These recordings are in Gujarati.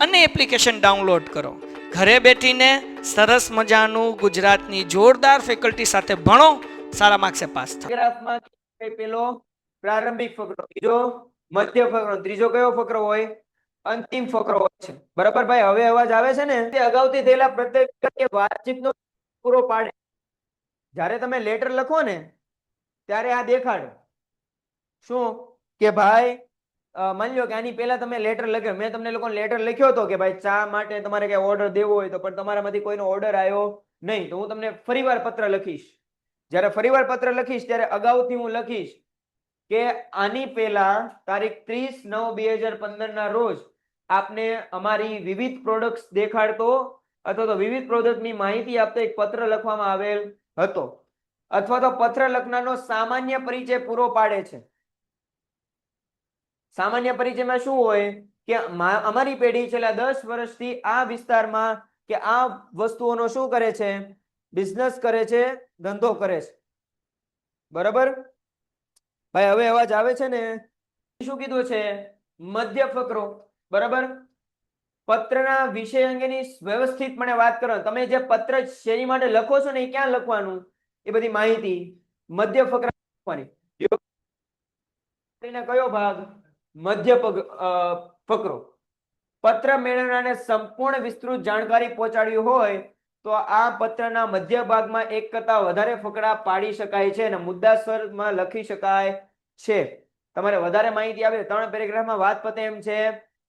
અને એપ્લિકેશન ડાઉનલોડ કરો. ઘરે બેઠીને સરસ મજાનું ગુજરાતની જોરદાર ફેકલ્ટી સાથે ભણો, સારા માર્ક્સે પાસ થાઓ પેલો પ્રારંભિક ફકરો, બીજો મધ્ય ફકરો, ત્રીજો કયો ફકરો હોય? અંતિમ ફકરો હોય છે. બરાબર ભાઈ, હવે અવાજ આવે છે ને? તે અગાઉથી થયેલા પ્રત્યેક વાતચીતનો પૂરો પાડે. જ્યારે તમે લેટર લખો ને, ત્યારે આ દેખાડો. શું? કે ભાઈ માની લો કે આની પહેલા તમે લેટર લખ્યો. મેં તમને લોકોને લેટર લખ્યો હતો કે ભાઈ ચા માટે તમારે કઈ ઓર્ડર દેવો હોય તો, પણ તમારામાંથી કોઈનો ઓર્ડર આવ્યો નહીં. તો હું તમને ફરીવાર પત્ર લખીશ. જ્યારે ફરીવાર પત્ર લખીશ, ત્યારે અગાઉથી હું લખીશ કે આની પહેલા તારીખ ત્રીસ નવ બે હજાર પંદર ના રોજ આપને અમારી વિવિધ પ્રોડક્ટ્સ દેખાડતો અથવા તો વિવિધ પ્રોડક્ટની માહિતી આપતો એક પત્ર લખવામાં આવેલ હતો. અથવા તો પત્ર લખનારનો સામાન્ય પરિચય પૂરો પાડે છે. સામાન્ય પરિચયમાં શું હોય કે અમારી પેઢી છેલ્લા દસ વર્ષથી આ વિસ્તારમાં કે આ વસ્તુઓનો શું કરે છે? બિઝનેસ કરે છે, ધંધો કરે છે. બરાબર? ભાઈ, હવે અવાજ આવે છે ને? શું કીધું છે? મધ્ય ફકરો. બરાબર? પત્રના વિષય અંગેની વ્યવસ્થિતપણે વાત કરો. તમે જે પત્ર શેરી માટે લખો છો ને, એ ક્યાં લખવાનું? એ બધી માહિતી મધ્ય ફકરા લખવાની કયો ભાગ? મધ્ય ફકરો પત્ર મેળવનારને સંપૂર્ણ વિસ્તૃત જાણકારી પહોંચાડ્યું હોય તો આ પત્રના મધ્ય ભાગમાં એક કરતા વધારે ફકરા પાડી શકાય છે અને મુદ્દાસરમાં લખી શકાય છે. તમારે વધારે માહિતી આવે ત્રણ પેરેગ્રાફમાં વાત પતે એમ છે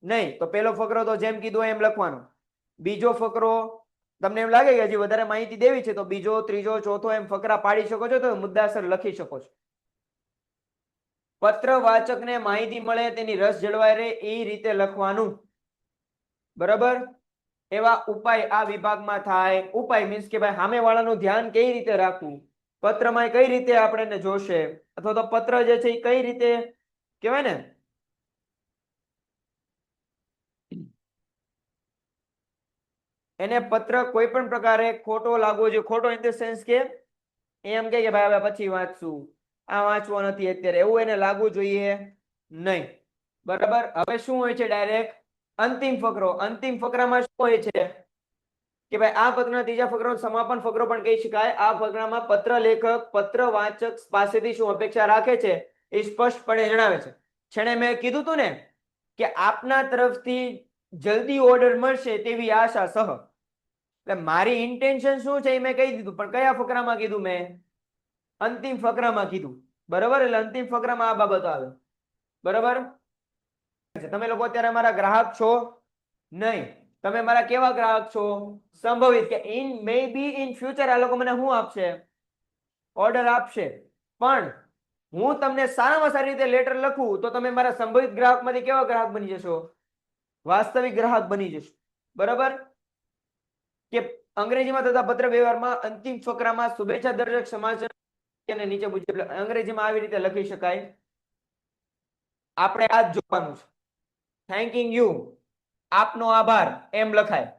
નહીં. તો પેલો ફકરો તો જેમ કીધું એમ લખવાનો. બીજો ફકરો, તમને એમ લાગે કે હજી વધારે માહિતી દેવી છે તો બીજો, ત્રીજો, ચોથો એમ ફકરા પાડી શકો છો તો મુદ્દાસર લખી શકો છો. પત્ર વાચકને માહિતી મળે, તેની રસ જળવાય રહે, એ રીતે લખવાનું. બરાબર? એવા ઉપાય આ વિભાગમાં થાય. ઉપાય મીન્સ કે ભાઈ સામે વાળાનું ધ્યાન કઈ રીતે રાખવું? પત્રમાં કઈ રીતે આપણે જોશે? અથવા તો પત્ર જે છે એ કઈ રીતે કહેવાય ને? એને પત્ર કોઈ પણ પ્રકારે ખોટો લાગવો જોઈએ. ખોટો ઇન ધ સેન્સ કે એમ કે ભાઈ હવે પછી વાંચશું. આ વાંચવો નથી અત્યારે. એવું એને લાગવું જોઈએ નહીં. બરાબર? હવે શું હોય છે ડાયરેક્ટ અંતિમ ફકરો. અંતિમ ફકરામાં શું હોય છે? કે ભાઈ આ પત્રના ત્રીજા ફકરાનો સમાપન ફકરો પણ કહી શકાય. આ ફકરામાં પત્ર લેખક, પત્ર વાચક પાસેથી શું અપેક્ષા રાખે છે? એ સ્પષ્ટપણે જણાવે છે. છેને મેં કીધું તું ને કે આપના તરફથી જલ્દી ઓર્ડર મળશે તેવી આશા સહ. એટલે મારી ઇન્ટેન્શન શું છે એ મેં કહી દીધું. પણ કયા ફકરામાં કીધું મેં? અંતિમ ફકરામાં કીધું. બરાબર? એટલે અંતિમ ફકરામાં આ બાબતો આવે. બરાબર? તમે લોકો અત્યારે મારા ગ્રાહક છો? નહીં. તમે મારા કેવા ગ્રાહક છો? સંભવિત કે in maybe in future આ લોકો મને શું આપશે? ઓર્ડર આપશે. પણ હું તમને સારામાં સારી રીતે લેટર લખું તો તમે મારા સંભવિત ગ્રાહકમાંથી કેવા ગ્રાહક બની જશો? વાસ્તવિક ગ્રાહક બની જશો. બરાબર? કે અંગ્રેજીમાં થતા પત્ર વ્યવહારમાં અંતિમ ફકરામાં શુભેચ્છા દર્શક સમાચાર અને નીચે મુજબ અંગ્રેજીમાં આવી રીતે લખી શકાય. આપણે આ જ જોવાનું છે. થેન્કિંગ યુ આપનો આભાર. એમ લખાય.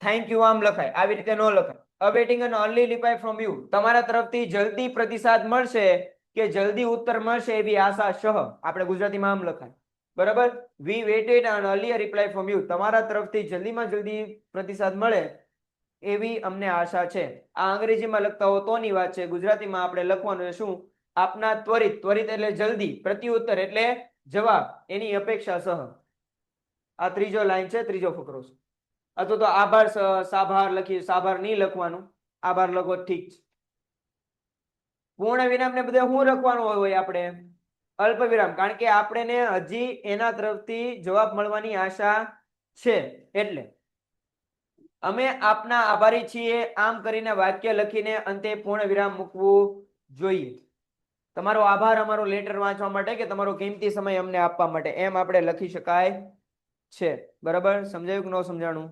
થેન્ક યુ આમ લખાય. આવી રીતે ન લખાય. Awaiting an early reply from you તમારા તરફથી જલ્દી પ્રતિસાદ મળશે કે જલ્દી ઉત્તર મળશે એવી આશા સહ. આપણે ગુજરાતીમાં આમ લખાય. બરાબર? We waited an early reply from you તમારા તરફથી જલ્દીમાં જલ્દી પ્રતિસાદ મળે એવી અમને આશા છે. આ અંગ્રેજીમાં લખતા હો તોની વાત છે. ગુજરાતીમાં આપણે લખવાનું શું? આપના ત્વરિત ત્વરિત એટલે જલ્દી, પ્રત્યુત્તર એટલે જવાબ, એની અપેક્ષા સહ. આ ત્રીજો લાઈન છે, ત્રીજો ફકરો અથવા તો આભાર સાભાર લખી, સાભાર નહીં લખવાનું. આભાર લખો, ઠીક છે. પૂર્ણ વિરામ ને બધે શું લખવાનું હોય આપણે? અલ્પ વિરામ, કારણ કે આપણે હજી એના તરફથી જવાબ મળવાની આશા છે. એટલે અમે આપના આભારી છીએ. આમ કરીને વાક્ય લખીને અંતે પૂર્ણ વિરામ મૂકવું જોઈએ. તમારો આભાર અમારો લેટર વાંચવા માટે કે તમારો કિંમતી સમય અમને આપવા માટે? એમ આપણે લખી શકાય છે. બરાબર? સમજાયું કે ન સમજાણું?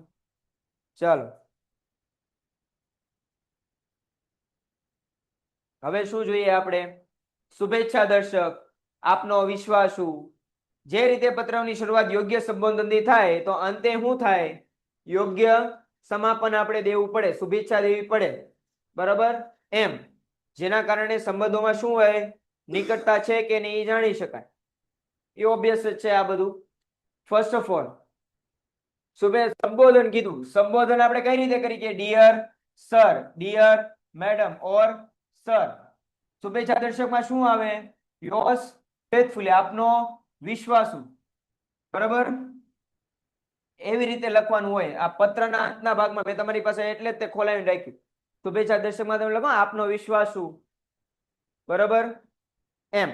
ચાલો. હવે શું જોઈએ આપણે? શુભેચ્છા દર્શક, આપનો વિશ્વાસુ જે રીતે પત્રની શરૂઆત યોગ્ય સંબોધનથી થાય, તો અંતે શું થાય? યોગ્ય સમાપન આપણે દેવું પડે, શુભેચ્છા દેવી પડે. બરાબર? એમ. જેના કારણે સંબંધોમાં શું હોય? નિકટતા છે કે નહીં જાણી શકાય. એ ઓબ્વિયસ છે આ બધું. ફર્સ્ટ ઓફ ઓલ શુભે સંબોધન કીધું. સંબોધન આપણે કઈ રીતે કરી કે? Dear sir dear madam or sir શુભેચ્છા દર્શકમાં શું આવે? યોસ ફેથફુલી આપનો વિશ્વાસુ. બરાબર? એવી રીતે લખવાનું હોય, આ પત્રના અંતના ભાગમાં મેં તમારી પાસે એટલે જ તે ખોલાવીને રાખ્યું. શુભેચ્છા દર્શકમાં તમે લખો, આપનો વિશ્વાસુ બરોબર? એમ.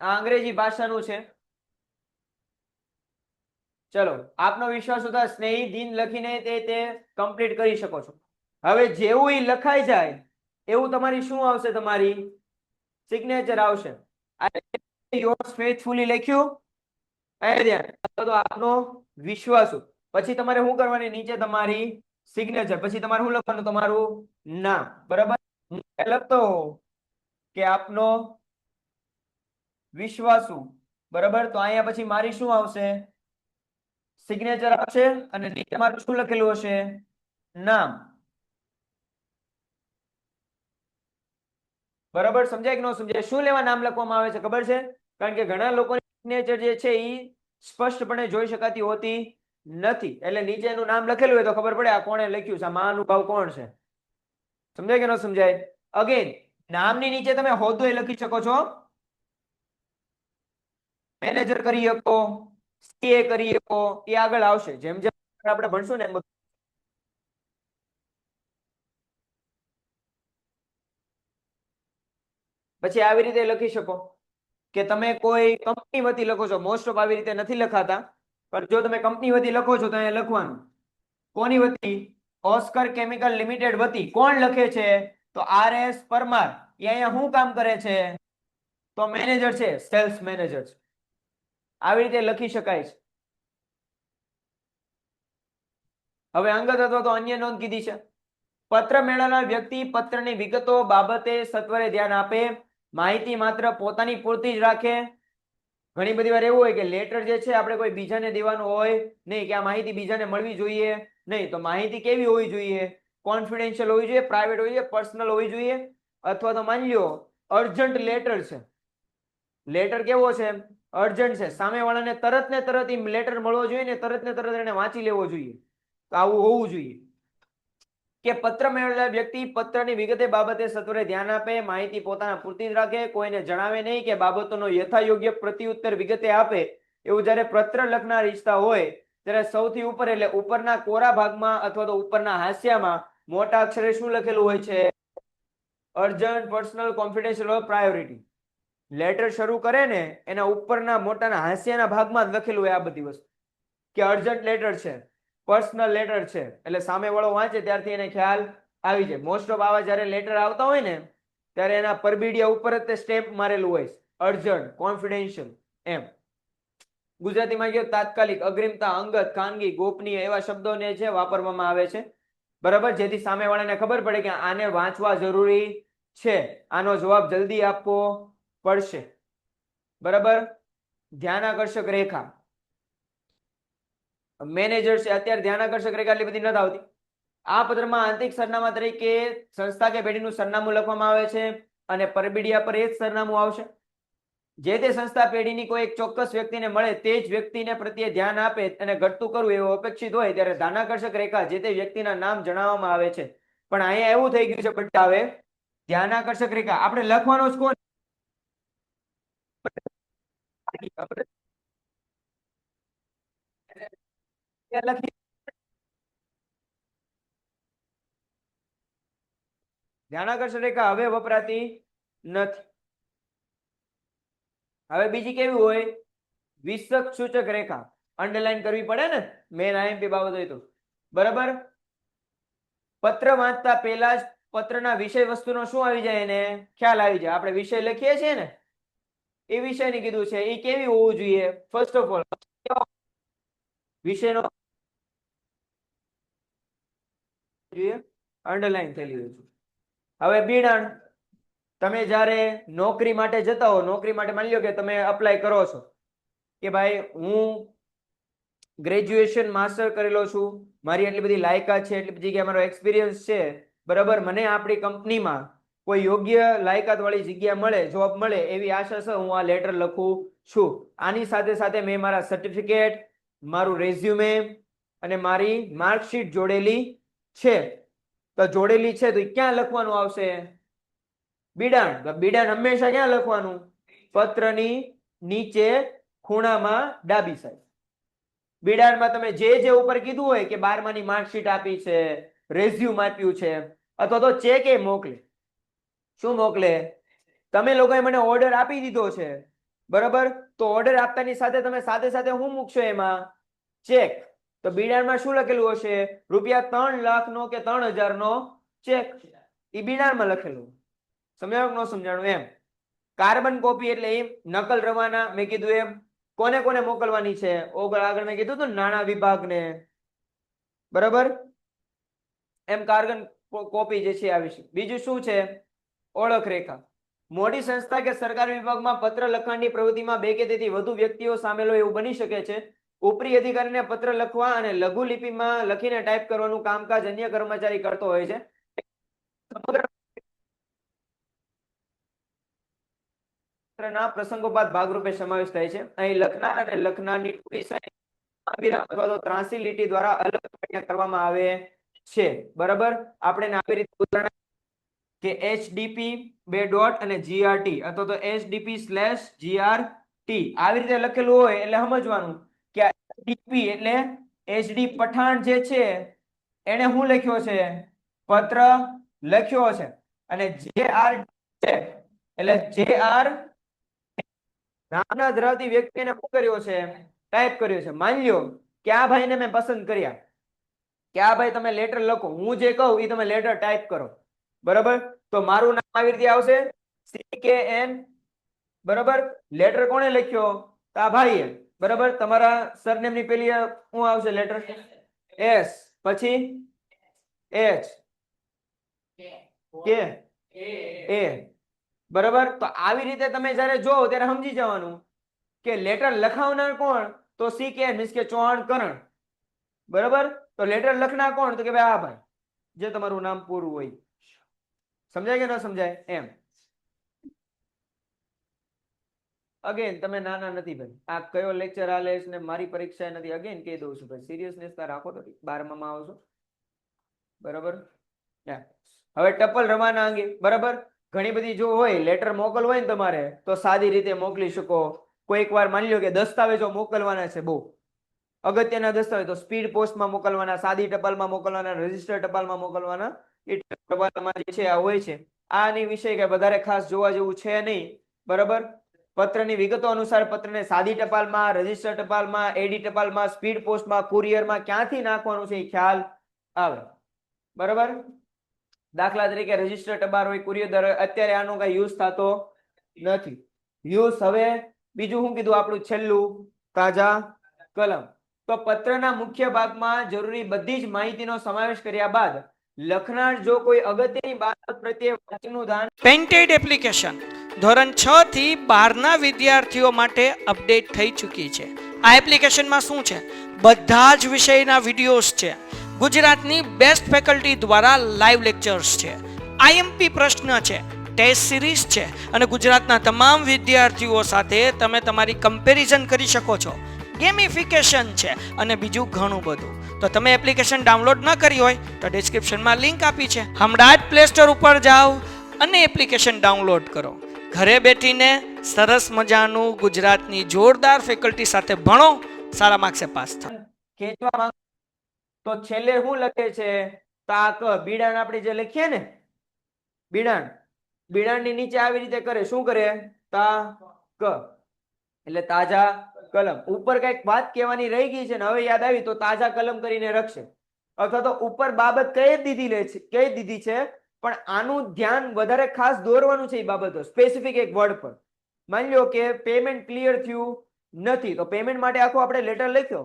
આ અંગ્રેજી ભાષાનું છે. ચલો, આપનો વિશ્વાસ હતા સ્નેહી, દિન લખીને તે તે કમ્પ્લીટ કરી શકો છો. હવે જેવું એ લખાઈ જાય, એવું તમારી શું આવશે તમારી? સિગ્નેચર આવશે. યોર્સ ફેથફુલી લખ્યું. તો આપનો વિશ્વાસુ પછી તમારે શું કરવાની? નીચે તમારી સિગ્નેચર પછી તમારે શું લખવાનું? તમારું નામ. બરાબર? હું લખતો કે આપનો વિશ્વાસુ બરાબર? તો અહીંયા પછી મારી શું આવશે? સિગ્નેચર આવશે અને નીચે મારું શું લખેલું હશે? નામ. બરાબર? સમજાય કે ન સમજાય? શું લેવા નામ લખવામાં આવે છે ખબર છે? કારણ કે ઘણા લોકોની સિગ્નેચર જે છે એ સ્પષ્ટપણે જોઈ શકાતી હોતી નથી. એટલે નીચે એનું નામ લખેલું હોય તો ખબર પડે આ કોણે લખ્યું છે, આ મહાનુભાવ કોણ છે? સમજાય કે ન સમજાય? અગેન નામની નીચે તમે હોદ્દો લખી શકો છો. મેનેજર કરી શકો સીએ કરી શકો, એ આગળ આવશે. જેમ જેમ આપણે ભણશું ને એમ પછી આવી રીતે લખી શકો કે તમે કોઈ કંપની વતી લખો છો. મોસ્ટ ઓફ આવી રીતે નથી લખાતા, પણ જો તમે કંપની વતી લખો છો તો અહીંયા લખવાનું. કોની વતી? ઓસ્કર કેમિકલ લિમિટેડ વતી. કોણ લખે છે? તો આર એસ પરમાર. એ અહીંયા શું કામ કરે છે? તો મેનેજર છે સેલ્સ મેનેજર આવી રીતે લખી શકાય છે. હવે અંગત અથવા તો અન્ય નોંધ કીધી છે. પત્ર મેળવનાર વ્યક્તિ પત્રની વિગતો બાબતે સત્વરે ધ્યાન આપે. માહિતી માત્ર પોતાની પૂરતી જ રાખે. ઘણી બધી વાર એવું હોય કે લેટર જે છે, આપણે કોઈ બીજાને દેવાનું હોય નહીં, કે આ માહિતી બીજાને મળવી જોઈએ નહીં, તો માહિતી કેવી હોવી જોઈએ? કોન્ફિડેન્શિયલ હોવી જોઈએ પ્રાઇવેટ હોવી જોઈએ પર્સનલ હોવી જોઈએ? અથવા તો માની લો અર્જન્ટ લેટર છે. લેટર કેવો છે અર્જન્ટ છે. સામેવાળાને તરત ને તરત એ લેટર મળવો જોઈએ ને તરત ને તરત એને વાંચી લેવો જોઈએ. તો આવું હોવું જોઈએ. કે પત્ર મેળવેલા વ્યક્તિ પત્રની વિગતે બાબતે સત્વરે ધ્યાન આપે, માહિતી પોતાના પૂરતી જ રાખે, કોઈને જણાવે નહીં કે બાબતોનો યથાયોગ્ય પ્રત્યુત્તર વિગતે આપે. એવું જ્યારે પત્ર લખનાર ઈચ્છતા હોય, ત્યારે સૌથી ઉપર એટલે ઉપરના કોરા ભાગમાં અથવા તો ઉપરના હાસ્યામાં મોટા અક્ષરે શું લખેલું હોય છે? Urgent personal confidential priority. Letter શરૂ કરે ને, એના ઉપરના મોટાના હાસ્યના ભાગમાં જ લખેલું હોય આ બધી વસ્તુ. કે અર્જન્ટ લેટર છે. પર્સનલ લેટર છે. એટલે સામે વાળો વાંચે ત્યારથી એને ખ્યાલ આવી જાય. મોસ્ટ ઓફ આવા જ્યારે લેટર આવતા હોય ને, ત્યારે એના પરબીડિયા ઉપર જ તે સ્ટેમ્પ મારેલું હોય અર્જન્ટ કોન્ફિડેન્શિયલ એમ. ગુજરાતીમાં કયો? તાત્કાલિક, અગ્રિમતા, અંગત, ખાનગી, ગોપનીય એવા શબ્દોને છે વાપરવામાં આવે છે. બરાબર? જેથી સામેવાળાને ખબર પડે કે આને વાંચવા જરૂરી છે. આનો જવાબ જલ્દી આપવો પડશે. બરાબર? ધ્યાન આકર્ષક રેખા. મેનેજર છે અત્યારે ધ્યાન આકર્ષક રેખા એટલી બધી નથી આવતી. આ પત્રમાં આંતરિક સરનામા તરીકે સંસ્થા કે પેઢીનું સરનામું લખવામાં આવે છે અને પરબીડિયા પર એ જ સરનામું આવશે. જે તે સંસ્થા પેઢીની કોઈ એક ચોક્કસ વ્યક્તિને મળે તે જ વ્યક્તિને પ્રત્યે ધ્યાન આપે અને ઘટતું કરવું એવું અપેક્ષિત હોય ત્યારે ધ્યાનાકર્ષક રેખા જે તે વ્યક્તિના નામ જણાવવામાં આવે છે. પણ અહીંયા એવું થઈ ગયું છે બટ્ટા હવે ધ્યાનાકર્ષક રેખા. આપણે લખવાનો જ કોણ? ત્યાં રેખા, હવે વપરાતી નથી. હવે બીજી કેવી હોય? વિષક સૂચક રેખા. અંડરલાઈન કરવી પડે ને મેન આઈએમપી બાબત હોય તો. બરાબર? પત્ર વાંચતા પહેલા જ પત્રના વિષય વસ્તુનો શું આવી જાય એને? ખ્યાલ આવી જાય. આપણે વિષય લખીએ છીએ ને, એ વિષયની કીધું છે. એ કેવી હોવું જોઈએ? ફર્સ્ટ ઓફ ઓલ વિષયનો જોઈએ અંડરલાઈન થયેલી હોય છે. હવે બીડાણ તમે જ્યારે નોકરી માટે જતા હો, નોકરી માટે માની લો કે તમે અપ્લાય કરો છો, કે ભાઈ હું ગ્રેજ્યુએશન માસ્ટર કરેલો છું, મારી એટલી બધી લાયકાત છે એટલી બધી જગ્યાએ મારો એક્સપિરિયન્સ છે, બરાબર, મને આપણી કંપનીમાં કોઈ યોગ્ય લાયકાત વાળી જગ્યા મળે જોબ મળે, એવી આશા છે, હું આ લેટર લખું છું. આની સાથે સાથે મેં મારા સર્ટિફિકેટ મારું રેઝ્યુમે અને મારી માર્કશીટ જોડેલી છે. તો જોડેલી છે તો ક્યાં લખવાનું આવશે? બીડાણ. તો બીડાણ હંમેશા ક્યાં લખવાનું? પત્રની નીચે ખૂણામાં ડાબી સાઈડ. બીડાણમાં તમે જે જે ઉપર કીધું હોય કે બારમાની માર્કશીટ આપી છે રેઝ્યુમ આપ્યું છે, અથવા તો ચેક એ મોકલે. શું મોકલે? તમે લોકોએ મને ઓર્ડર આપી દીધો છે. બરાબર? તો ઓર્ડર આપતાની સાથે તમે સાથે સાથે હું મૂકશો એમાં? ચેક. તો બિડાણમાં શું લખેલું હશે? રૂપિયા ત્રણ લાખ નો કે ત્રણ હજાર નો ચેક એ બિડાણમાં લખેલું. સમજાણું ન સમજાણું? એમ. કાર્બન કોપી એટલે એમ, નકલ રવાના, મેં કીધું એમ. કોને કોને મોકલવાની છે? ઓગળ આગળ મેં કીધું હતું નાણા વિભાગને. બરાબર? એમ કાર્બન કોપી જે છે આવી છે બીજું શું છે? ઓળખ રેખા. મોટી સંસ્થા કે સરકારી વિભાગમાં પત્ર લખવાની પ્રવૃત્તિમાં બે કે તેથી વધુ વ્યક્તિઓ સામેલ હોય એવું બની શકે છે. ઉપરી અધિકારીને પત્ર લખવા અને લઘુ લિપિમાં લખીને ટાઈપ કરવાનું કામકાજ અન્ય કર્મચારી કરતો હોય છે. પત્રના પ્રસંગોપાત ભાગરૂપે સમાવેશ થાય છે. અહીં લખનાર અને લખનારની અથવા તો ત્રાસી લીટી દ્વારા અલગ કરવામાં આવે છે. બરાબર? આપણે આવી રીતે ઉદાહરણ કે એચડીપી બે ડોટ અને જીઆરટી અથવા તો એચડીપી સ્લેશ જીઆરટી. આવી રીતે લખેલું હોય એટલે સમજવાનું. HDP એટલે HD પઠાણ જે છે, એને શું લખ્યો છે? પત્ર લખ્યો છે. અને JR છે, એટલે JR નામના ધરાવતી વ્યક્તિને શું કર્યો છે? ટાઈપ કર્યો છે. માની લ્યો કે આ ભાઈને મેં પસંદ કર્યા. કે આ ભાઈ તમે લેટર લખો. હું જે કહું એ તમે લેટર ટાઈપ કરો. બરાબર? તો મારું નામ આવી રીતે આવશે. સી કે એન બરાબર? લેટર કોણે લખ્યો? તો આ ભાઈએ. બરાબર? તમારા સરનેમની પેલી શું આવશે? લેટર એસ પછી? એચ કે એ બરાબર? તો આવી રીતે તમે જ્યારે જોવો, ત્યારે સમજી જવાનું કે લેટર લખાવનાર કોણ? તો સી કે મીન્સ કે ચૌહાણ કરણ. બરાબર? તો લેટર લખનાર કોણ? તો કે ભાઈ આ ભાઈ, જે તમારું નામ પૂરું હોય. સમજાય કે ન સમજાય? એમ. અગેન તમે નાના નથી ભાઈ. આ કયો લેક્ચર આલે છે ને મારી પરીક્ષા નથી. અગેન કહી દઉં છું ભાઈ. સિરિયસનેસ રાખો તો બારમામાં આવશો. બરાબર? હવે ટપલ રમાના અંગે. બરાબર? ઘણી બધી જો હોય લેટર મોકલવો ને તમારે, તો સાદી રીતે મોકલી શકો. કોઈક વાર માની લો કે દસ્તાવેજો મોકલવાના છે બહુ. અગત્યના દસ્તાવેજ. તો સ્પીડ પોસ્ટમાં મોકલવાના, સાદી ટપાલમાં મોકલવાના રજિસ્ટર ટપાલમાં મોકલવાના. એ ટપાલમાં જે છે આ હોય છે. આની વિષય કે વધારે ખાસ જોવા જેવું છે નહીં. બરાબર? પત્રની વિગતો અનુસાર પત્રને સાદી ટપાલમાં, રજિસ્ટર ટપાલમાં એડી ટપાલમાં, સ્પીડ પોસ્ટમાં, કુરિયરમાં ક્યાંથી નાખવાનું છે એ ખ્યાલ આવે. બરાબર? દાખલા તરીકે રજિસ્ટર ટપાલ હોય, કુરિયર અત્યારે આનો કઈ યુઝ થતો નથી. યુઝ હવે બીજું શું કીધું આપણું છેલ્લું? તાજા કલમ. તો પત્રના મુખ્ય ભાગમાં જરૂરી બધી જ માહિતીનો સમાવેશ કર્યા બાદ લખનાર જો કોઈ અગત્યની બાબત પ્રત્યે વાંચનનું ધ્યાન પેન્ટેડ એપ્લિકેશન ધોરણ 6 થી બારના વિદ્યાર્થીઓ માટે અપડેટ થઈ ચૂકી છે. આ એપ્લિકેશનમાં શું છે? બધા જ વિષયના વિડીયોઝ છે. ગુજરાતની બેસ્ટ ફેકલ્ટી દ્વારા લાઈવ લેક્ચર્સ છે. આઈએમપી પ્રશ્ન છે. ટેસ્ટ સિરીઝ છે. અને ગુજરાતના તમામ વિદ્યાર્થીઓ સાથે તમે તમારી કમ્પેરિઝન કરી શકો છો. ગેમિફિકેશન છે. અને બીજું ઘણું બધું. તો તમે એપ્લિકેશન ડાઉનલોડ ન કરી હોય તો ડિસ્ક્રિપ્શનમાં લિંક આપી છે. હમણાં જ પ્લે સ્ટોર ઉપર જાઓ અને એપ્લિકેશન ડાઉનલોડ કરો. ઘરે બેઠીને સરસ મજાનું ગુજરાતની જોરદાર ફેકલ્ટી સાથે ભણો, સારા માર્ક્સે પાસ થાય. તો છેલ્લે શું લખે છે? તાક, બીડાણ આપણે જે લખીએ ને, બીડાણ, બીડાણની નીચે આવી રીતે કરે. શું કરે? તા ક એટલે તાજા કલમ. ઉપર કંઈક વાત કહેવાની રહી ગઈ છે ને હવે યાદ આવી, તો તાજા કલમ કરીને રખશે. અથવા તો ઉપર બાબત કઈ દીધી લે છે, કહી દીધી છે, પણ આનું ધ્યાન વધારે ખાસ દોરવાનું છે એ બાબતો. સ્પેસિફિક એક વર્ડ પર. માની લો કે પેમેન્ટ ક્લિયર થયું નથી, તો પેમેન્ટ માટે આખો આપણે લેટર લખ્યો.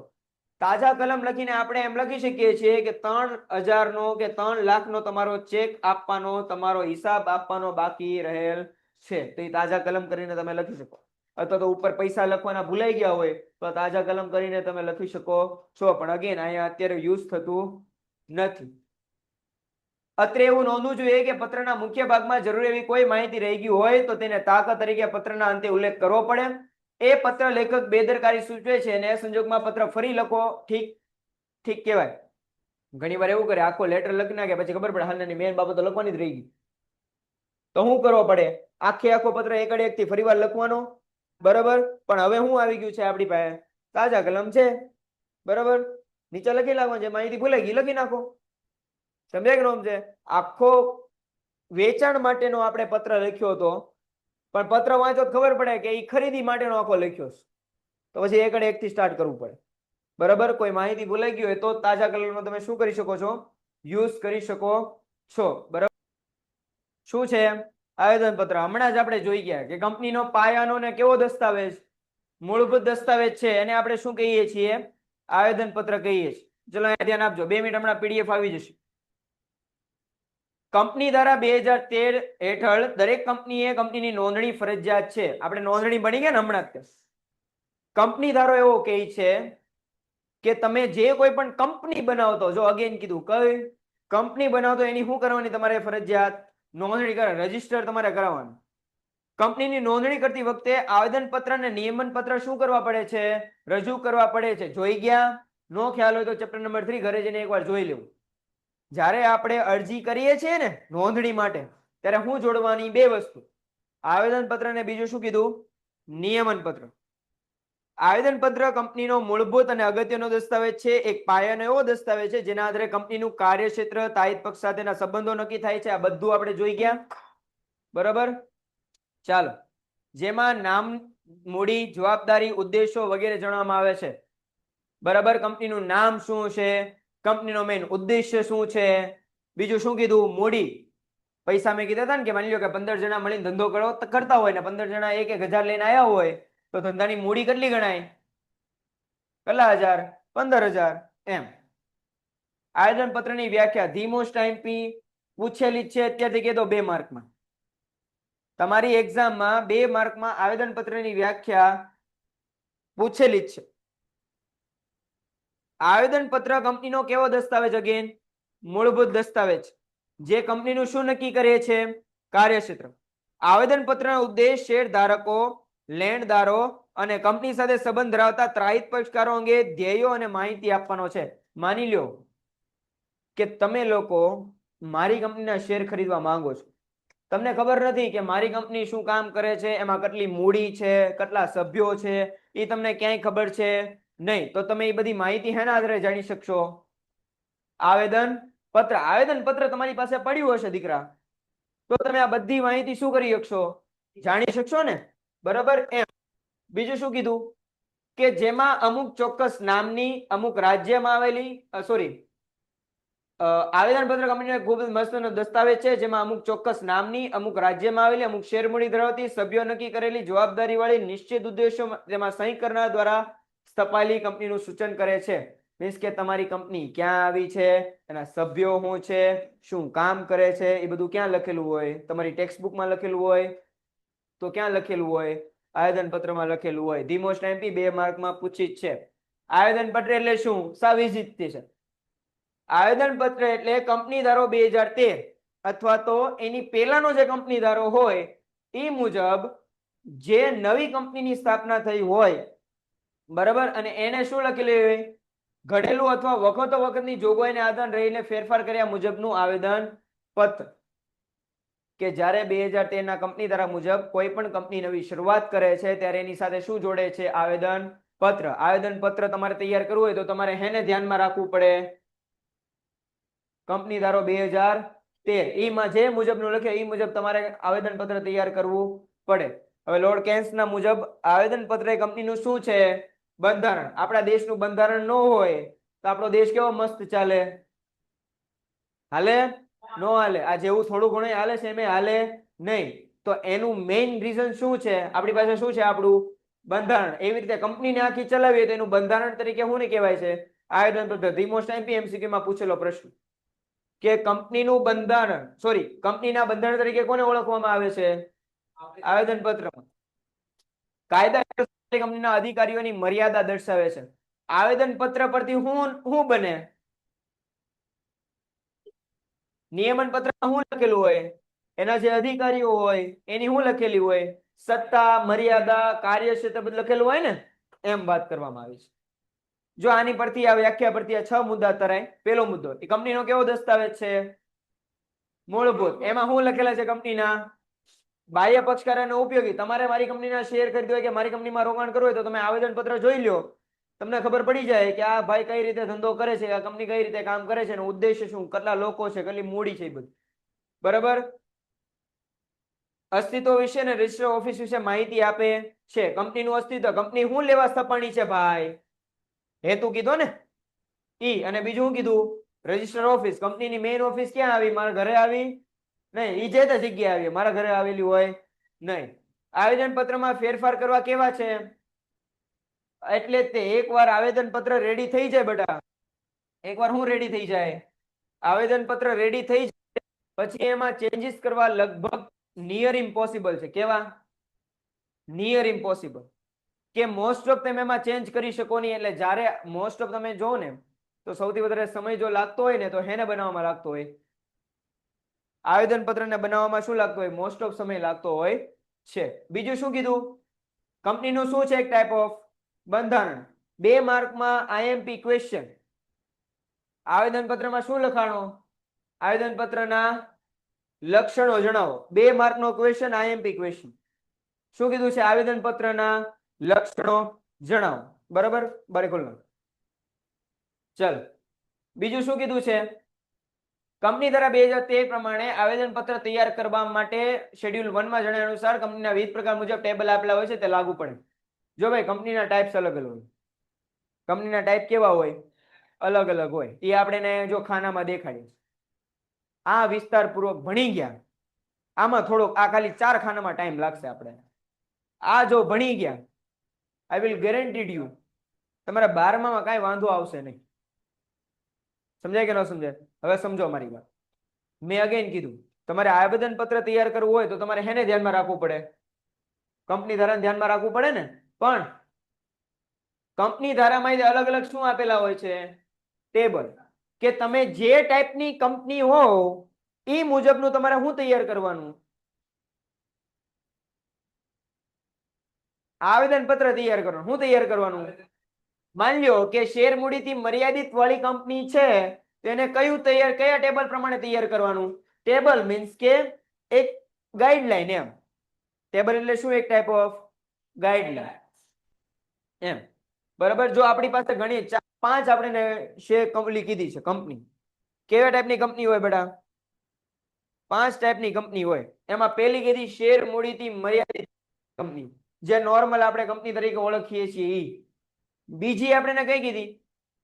તાજા કલમ લખીને આપણે એમ લખી શકીએ છીએ કે ત્રણ હજારનો કે ત્રણ લાખનો તમારો ચેક આપવાનો, તમારો હિસાબ આપવાનો બાકી રહેલ છે. તો એ તાજા કલમ કરીને તમે લખી શકો. અથવા તો ઉપર પૈસા લખવાના ભૂલાઈ ગયા હોય, તો તાજા કલમ કરીને તમે લખી શકો છો. પણ અગેન અહીંયા અત્યારે યુઝ થતું નથી. અત્રે એવું નોંધવું જોઈએ કે પત્રના મુખ્ય ભાગમાં જરૂરી એવી કોઈ માહિતી રહી ગઈ હોય, તો તેને તાકાત તરીકે પત્રના અંતે ઉલ્લેખ કરવો પડે. એ પત્ર લેખક બેદરકારી સૂચવે છે અને એ સંજોગમાં પત્ર ફરી લખો. ઠીક? ઠીક કહેવાય. ઘણી વાર એવું કરે, આખો લેટર લખી નાખે, પછી ખબર પડે હાલની મેન બાબતો લખવાની જ રહી ગઈ. તો શું કરવો પડે? આખે આખો પત્ર એકડે એકથી ફરીવાર લખવાનો? બરાબર? પણ હવે શું આવી ગયું છે આપણી પાસે? તાજા કલમ છે? બરાબર? નીચે લખી નાખવાનું છે માહિતી ભૂલાઈ ગઈ, લખી નાખો. સમજાય કે નોમ છે આખો વેચાણ માટેનો આપણે પત્ર લખ્યો હતો. પણ પત્ર વાંચો ખબર પડે કે એ ખરીદી માટેનો આખો લખ્યો તો પછી એકડે એકથી સ્ટાર્ટ કરવું પડે. બરાબર? કોઈ માહિતી ભૂલાઈ ગઈ હોય તો તાજા કલરનો તમે શું કરી શકો છો? યુઝ કરી શકો છો. બરાબર? શું છે? આવેદન પત્ર. હમણાં જ આપણે જોઈ ગયા કે કંપનીનો પાયાનો ને કેવો દસ્તાવેજ? મૂળભૂત દસ્તાવેજ છે, એને આપણે શું કહીએ છીએ? આવેદન પત્ર કહીએ છીએ. ચલો ધ્યાન આપજો. બે મિનિટ હમણાં પીડીએફ આવી જશે. કંપની દ્વારા બે હજાર તેર હેઠળ દરેક કંપનીએ કંપનીની નોંધણી ફરજિયાત છે. આપણે નોંધણી બની ગયા ને હમણાં જ. કંપની ધારો એવો કહે છે કે તમે જે કોઈ પણ કંપની બનાવતો, જો અગેન કીધું કઈ કંપની બનાવતો, એની શું કરવાની તમારે ફરજિયાત? નોંધણી કરે રજિસ્ટર તમારે કરાવવાનું. કંપનીની નોંધણી કરતી વખતે આવેદન પત્ર અને નિયમન પત્ર શું કરવા પડે છે? રજૂ કરવા પડે છે. જોઈ ગયા? નો ખ્યાલ હોય તો ચેપ્ટર નંબર થ્રી ઘરે જઈને એકવાર જોઈ લેવું. જ્યારે આપણે અરજી કરીએ છીએ ને નોંધણી માટે, ત્યારે હું જોડવાની બે વસ્તુ. આવેદન પત્ર ને બીજું શું કીધું? નિયમન પત્ર આવેદન પત્ર કંપનીનો મૂળભૂત અને અગત્યનો દસ્તાવેજ છે. એક પાયાનો એવો દસ્તાવેજ છે, જેના આધારે કંપનીનું કાર્યક્ષેત્ર તાહિત પક્ષ સાથેના સંબંધો નક્કી થાય છે. આ બધું આપણે જોઈ ગયા. બરાબર? ચાલો. જેમાં નામ, મૂડી, જવાબદારી, ઉદ્દેશો વગેરે જણાવવામાં આવે છે. બરાબર? કંપનીનું નામ શું છે? કંપનીનો મેઇન ઉદ્દેશ્ય શું છે? બીજું શું કીધું? મૂડી. પૈસા મેં કીધા હતા ને કે માની લો કે પંદર જણા મળીને ધંધો કરો, કરતા હોય ને પંદર જણા એક એક હજાર લઈને આવ્યા હોય તો ધંધાની મૂડી કેટલી ગણાય? કેટલા હજાર, પંદર હજાર, એમ. આયોજન પત્રની વ્યાખ્યા ધી મોસ્ટ આઈમ્પી પૂછેલી જ છે, અત્યારથી કહેતો બે માર્કમાં. તમારી એક્ઝામમાં બે માર્કમાં આવેદન પત્રની વ્યાખ્યા પૂછેલી જ છે. આવેદન પત્ર કંપનીનો કેવો દસ્તાવેજ અગેન મૂળભૂત દસ્તાવેજ. જે કંપનીનું શું નક્કી કરે છે? કાર્યક્ષેત્ર. આવેદન પત્રનો ઉદ્દેશ શેર ધારકો લેણદારો અને કંપની સાથે સંબંધ ધરાવતા ત્રાહિત પક્ષકારો અંગે ધ્યેયો અને માહિતી આપવાનો છે. માની લ્યો કે તમે લોકો મારી કંપનીના શેર ખરીદવા માંગો છો. તમને ખબર નથી કે મારી કંપની શું કામ કરે છે, એમાં કેટલી મૂડી છે, કેટલા સભ્યો છે એ તમને ક્યાંય ખબર છે નહીં. તો તમે એ બધી માહિતી હેના આધારે જાણી શકશો? આવેદન પત્ર આવેદન પત્ર તમારી પાસે પડ્યું હશે દીકરા. તો તમે આ બધી માહિતી શું કરી શકશો? જાણી શકશો ને? બરાબર? એમ. બીજું શું કીધું? કે જેમાં અમુક ચોક્કસ નામની અમુક રાજ્યમાં આવેલી સોરી આવેદન પત્ર કંપનીનો ખૂબ જ મસ્તનો દસ્તાવેજ છે, જેમાં અમુક ચોક્કસ નામની અમુક રાજ્યમાં આવેલી, અમુક શેરમૂડી ધરાવતી સભ્યો નક્કી કરેલી જવાબદારી વાળી નિશ્ચિત ઉદ્દેશો તેમાં સહી કરનાર દ્વારા સ્થપાયેલી કંપનીનું સૂચન કરે છે. મીન્સ કે તમારી કંપની ક્યાં આવી છે, એના સભ્યો શું છે, શું કામ કરે છે, એ બધું ક્યાં લખેલું હોય, તમારી ટેક્સ્ટ બુકમાં લખેલું હોય તો ક્યાં લખેલું હોય? આવેદન પત્રમાં લખેલું હોય. ધી મોસ્ટ એમપી બે માર્કમાં પૂછી છે. આવેદન પત્ર એટલે શું? સાવિજિત છે. આવેદન પત્ર એટલે કંપની ધારો બે હજાર તેર અથવા તો એની પહેલાનો જે કંપની ધારો હોય એ મુજબ જે નવી કંપનીની સ્થાપના થઈ હોય, બરાબર? અને એને શું લખેલું હોય? ઘડેલું અથવા વખતો વખતની જોગવાઈને આધાર રહીને ફેરફાર કર્યા મુજબનું આવેદન પત્ર કે જ્યારે બે હજાર તેરના કંપની ધારા મુજબ કોઈ પણ કંપની નવી શરૂઆત કરે છે, ત્યારે એની સાથે શું જોડે છે? આવેદન પત્ર. આવેદન પત્ર તમારે તૈયાર કરવું હોય તો તમારે હેને ધ્યાનમાં રાખવું પડે? કંપની ધારો બે હજાર તેર. ઈમાં જે મુજબનું લખે એ મુજબ તમારે આવેદન પત્ર તૈયાર કરવું પડે. હવે લોર્ડ કેન્સના મુજબ આવેદન પત્ર એ કંપનીનું શું છે? બંધારણ. આપણા દેશનું બંધારણ ન હોય તો આપણો દેશ કેવો મસ્ત ચાલે? હાલે? નો હાલે. આ જેવું થોડું ઘણું હાલે છે એમ હાલે નહીં. તો એનું મેઇન રીઝન શું છે? આપણી પાસે શું છે આપણું? બંધારણ. એવી રીતે કંપનીને આખી ચલાવીએ તો એનું બંધારણ તરીકે શું ને કહેવાય છે? આયોજન પદ્ધતિ મોસ્ટ એમસીક્યુ માં પૂછેલો પ્રશ્ન. કે કંપનીનું બંધારણ સોરી કંપનીના બંધારણ તરીકે કોને ઓળખવામાં આવે છે? આવેદન પત્રમાં. કાયદા કંપનીના અધિકારીઓની મર્યાદા દર્શાવે છે. આવેદન પત્ર પરથી શું શું બને? નિયમન પત્રમાં શું લખેલું હોય? એના જે અધિકારીઓ હોય, એની શું લખેલી હોય? સત્તા, મર્યાદા, કાર્યક્ષેત્ર બધું લખેલું હોય ને? એમ વાત કરવામાં આવી છે. જો આની પરથી આ વ્યાખ્યા પરથી આ છ મુદ્દા તરાય પેલો મુદ્દો, એ કંપનીનો કેવો દસ્તાવેજ છે? મૂળભૂત, એમાં શું લખેલા છે કંપનીના? બાહ્ય પક્ષકાર ઉપયોગી, તમારે મારી કંપનીના શેર ખરીદવા હોય કે મારી કંપનીમાં રોકાણ કરવું હોય તો તમે આવેદન પત્ર જોઈ લો તમને ખબર પડી જાય કે આ ભાઈ કઈ રીતે ધંધો કરે છે, આ કંપની કઈ રીતે કામ કરે છે અને ઉદ્દેશ્ય શું, કેટલા લોકો છે, કેટલી મૂડી છે એ બધું. બરાબર? અસ્તિત્વ વિશે ને રજિસ્ટર ઓફિસ વિશે માહિતી આપે છે. કંપનીનું અસ્તિત્વ કંપની શું લેવા સ્થપાણી છે ભાઈ? હેતુ કીધો ને? ઈ, અને બીજું શું કીધું? રજિસ્ટર ઓફિસ કંપનીની મેઇન ઓફિસ ક્યાં આવી? મારા ઘરે આવી? નહીં, ઈ જે તે જગ્યાએ આવી, મારા ઘરે આવેલી હોય. નહીં. આવેદન પત્રમાં ફેરફાર કરવા કેવા છે? એટલે તે એકવાર આવેદન પત્ર રેડી થઈ જાય બેટા. એકવાર હું રેડી થઈ જાય. આવેદન પત્ર રેડી થઈ જાય, પછી એમાં ચેન્જીસ કરવા લગભગ નિયર ઇમ્પોસિબલ છે. કેવા? નિયર ઇમ્પોસિબલ કે મોસ્ટ ઓફ તમે એમાં ચેન્જ કરી શકો નહીં, એટલે જ્યારે મોસ્ટ ઓફ તમે જો ને, તો સૌથી વધારે સમય જો લાગતો હોય ને, તો હેને બનાવવામાં લાગતો હોય? આવેદન પત્રને બનાવવામાં શું લાગતું હોય? મોસ્ટ ઓફ સમય લાગતો હોય છે. બીજું શું કીધું? કંપનીનું શું છે? એક ટાઈપ ઓફ બંધારણ. બે માર્કમાં આઈએમપી ક્વેશ્ચન આવેદન પત્રમાં શું લખાણો? આવેદન પત્રના લક્ષણો જણાવો. બે માર્કનો ક્વેશ્ચન આઈએમપી ક્વેશ્ચન શું કીધું છે? આવેદન પત્રના લક્ષણો જણાવો. બરાબર? બારે ચલો. બીજું શું કીધું છે? કંપની દ્વારા બે હજાર તેર પ્રમાણે આવેદન પત્ર તૈયાર કરવા માટે શેડ્યુલ વનમાં જણાવ્યા અનુસાર કંપનીના વિવિધ પ્રકાર મુજબ ટેબલ આપેલા હોય છે, તે લાગુ પડે. જો ભાઈ કંપનીના ટાઈપ્સ અલગ અલગ હોય. કંપનીના ટાઈપ કેવા હોય? અલગ અલગ હોય. એ આપણે જો ખાનામાં દેખાડીએ. આ વિસ્તારપૂર્વક ભણી ગયા. આમાં થોડોક, આ ખાલી ચાર ખાનામાં ટાઈમ લાગશે આપણે. આ જો ભણી ગયા આઈ વિલ ગેરંટીડ યુ તમારા બારમામાં કાંઈ વાંધો આવશે નહીં. સમજાય કે ન સમજાય? હવે સમજો મારી વાત. મેં અગેન કીધું, તમારે આવેદન પત્ર તૈયાર કરવું હોય તો તમારે હેને ધ્યાનમાં રાખવું પડે? કંપની ધારાને ધ્યાનમાં રાખવું પડે ને? પણ કંપની ધારામાં અલગ અલગ શું આપેલા હોય છે? ટેબલ. કે તમે જે ટાઈપની કંપની હો એ મુજબનું તમારે શું તૈયાર કરવાનું? આવેદન પત્ર તૈયાર કરવાનું. શું તૈયાર કરવાનું? માની લ્યો કે શેર મૂડીથી મર્યાદિત વાળી કંપની છે તેને કયું તૈયાર, કયા ટેબલ પ્રમાણે તૈયાર કરવાનું? ટેબલ મીન્સ કે એક ગાઈડલાઈન એમ. ટેબલ એટલે શું? એક ટાઈપ ઓફ ગાઈડલાઈન એમ. બરાબર? જો આપણી પાસે ઘણી પાંચ આપણે કીધી છે કંપની કેવા ટાઈપની કંપની હોય બેટા? પાંચ ટાઈપની કંપની હોય. એમાં પહેલી કીધી શેર મૂડીથી મર્યાદિત કંપની જે નોર્મલ આપણે કંપની તરીકે ઓળખીએ છીએ એ બીજી આપણે કઈ કીધી?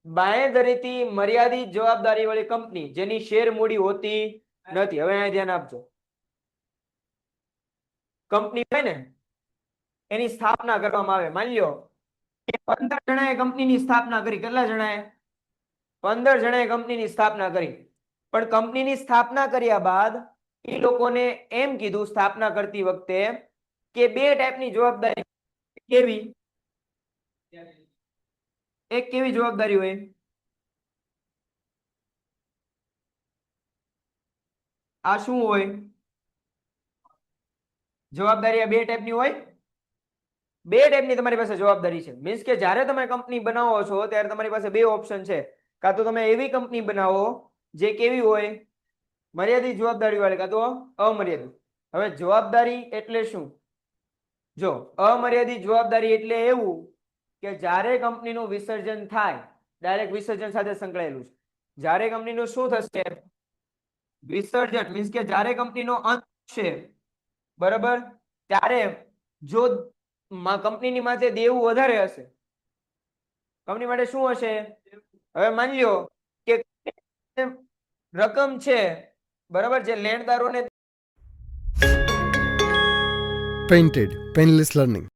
બાંયધરીથી મર્યાદિત જવાબદારી વાળી કંપની જેની શેર મૂડી હોતી નથી. હવે અહીંયા ધ્યાન આપજો. કંપની હોય ને, એની સ્થાપના કરવામાં આવે. માની લ્યો પંદર જણાએ કંપનીની સ્થાપના કરી. કેટલા જણાએ? પંદર જણાએ કંપનીની સ્થાપના કરી. પણ કંપનીની સ્થાપના કર્યા બાદ એ લોકોને એમ કીધું, સ્થાપના કરતી વખતે કે બે ટાઈપની જવાબદારી કેવી? એક કેવી જવાબદારી હોય? આ શું હોય? જવાબદારી આ બે ટાઈપની હોય? બે ટાઈપની તમારી પાસે જવાબદારી છે. મીન્સ કે જ્યારે તમે કંપની બનાવો છો, ત્યારે તમારી પાસે બે ઓપ્શન છે. કાં તો તમે એવી કંપની બનાવો, જે કેવી હોય, મર્યાદિત જવાબદારી વાળી, કાં તો અમર્યાદિત. હવે જવાબદારી એટલે શું? જો, અમર્યાદિત જવાબદારી એટલે એવું કે જ્યારે કંપનીનું વિસર્જન થાય ડાયરેક્ટ વિસર્જન સાથે સંકળાયેલું છે. જ્યારે કંપનીનું શું થશે? વિસર્જન મીન્સ કે જ્યારે કંપનીનો અંત છે, બરાબર? ત્યારે જો કંપનીની માથે દેવું વધારે હશે કંપની માટે શું હશે હવે માની લ્યો કે રકમ છે, બરાબર છે, લેણદારોને પેઇન્ટેડ પેનલેસ Learning.